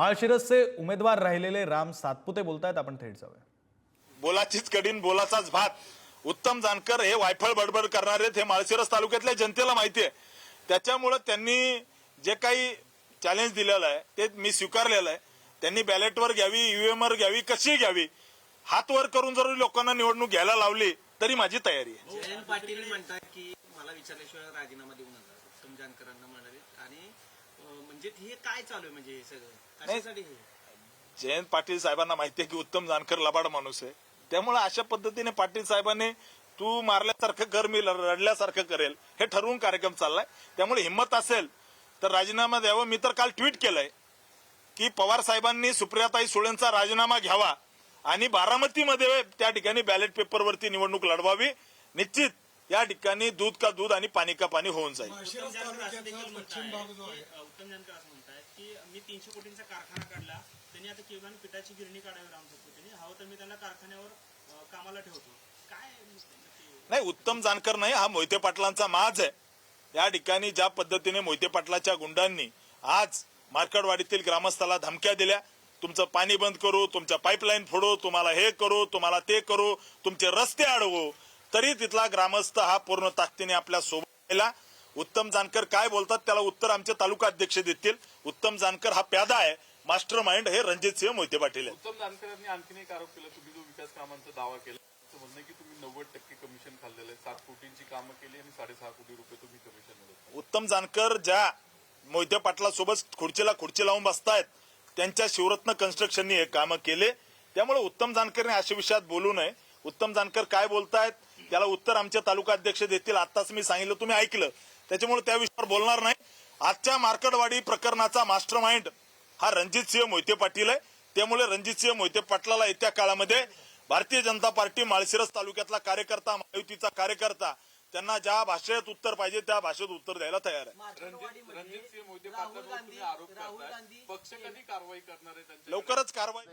माळशिरसचे उमेदवार राहिलेले राम सातपुते बोलतायत आपण थेट जाऊया. बोलाचीच कडीन बोलाचाच भात. उत्तम जानकर हे वायफळ बडबड करणारे हे माळशिरस तालुक्यातल्या जनतेला माहिती आहे. त्याच्यामुळं त्यांनी जे काही चॅलेंज दिलेलं आहे ते मी स्वीकारलेलं आहे. त्यांनी बॅलेटवर घ्यावी ईव्हीएम वर घ्यावी कशी घ्यावी हात वर करून जर लोकांना निवडणूक घ्यायला लावली तरी माझी तयारी आहे. जयंत पाटील म्हणतात की मला विचारल्याशिवाय राजीनामा देऊ नका. उत्तम जानकरांना म्हणाले. आणि म्हणजे हे काय चालू आहे म्हणजे हे सगळं? कशासाठी हे? जयंत पाटील साहेबांना माहिती आहे की उत्तम जानकर लबाड माणूस आहे. त्यामुळे अशा पद्धतीने पाटील साहेबांनी तू मारल्यासारखं कर मी रडल्यासारखं करेल. हे ठरवून कार्यक्रम चाललाय. त्यामुळे हिंमत असेल तर राजीनामा द्यावा. मी तर काल ट्विट केलंय की पवार साहेबांनी सुप्रियाताई सुळेंचा राजीनामा घ्यावा आणि बारामतीमध्ये त्या ठिकाणी बॅलेट पेपरवरती निवडणूक लढवावी. निश्चित या ठिकाणी दूध का दूध आणि पाणी का पाणी होऊन जाईल. उत्तम जानकर असं म्हणताय. की, मी तीनशे कोटींचा कारखाना काढला. त्यांनी आता केवळ पिठाची गिरणी काढावी राम त्यांनी हवं तर मी त्यांना कारखान्यावर कामाला ठेवतो. काय नक्की? नाही उत्तम जानकर नाही हा मोहिते पाटलांचा माज आहे. या ठिकाणी ज्या पद्धतीने मोहिते पाटलाच्या गुंडांनी आज मार्कडवाडीतील ग्रामस्थाला धमक्या दिल्या तुमचं पाणी बंद करू तुमच्या पाईपलाईन फोडू तुम्हाला हे करू तुम्हाला ते करू तुमचे रस्ते अडवू तरी तिथला ग्रामस्थ हा पूर्ण ताकदीने आपल्यासोबत उत्तम जानकर काय बोलतात त्याला उत्तर आमचे तालुका अध्यक्ष देतील. उत्तम जानकर हा प्यादा आहे. मास्टर माइंड हे रणजित सिंह मोहिते पाटील आहे उत्तम जानकर यांनी आणखीन एक आरोप केला तुम्ही जो विकास कामांचा दावा केला म्हणणं की तुम्ही नव्वद टक्के कमिशन खाल्लेलं आहे. सात कोटींची कामं केली आणि साडेसहा कोटी रुपये तुम्ही कमिशन मिळवता उत्तम जानकर ज्या मोहिते पाटला सोबत खुर्चीला खुर्ची लावून बसतायत त्यांच्या शिवरत्न कन्स्ट्रक्शननी हे कामं केले. त्यामुळे उत्तम जानकरने अशा विषयात बोलू नये. उत्तम जानकर काय बोलतायत? त्याला उत्तर आमचे तालुका अध्यक्ष देतील. आताच मी सांगितलं तुम्ही ऐकलं. त्याच्यामुळे त्या विषयावर बोलणार नाही. आजच्या मार्कडवाडी प्रकरणाचा मास्टर माइंड हा रणजित सिंह मोहिते पाटील आहे. त्यामुळे रणजित सिंह मोहिते पाटलाला येत्या काळामध्ये भारतीय जनता पार्टी माळशिरस तालुक्यातला कार्यकर्ता महायुतीचा कार्यकर्ता त्यांना ज्या भाषेत उत्तर पाहिजे त्या भाषेत उत्तर द्यायला तयार आहे. लवकरच कारवाई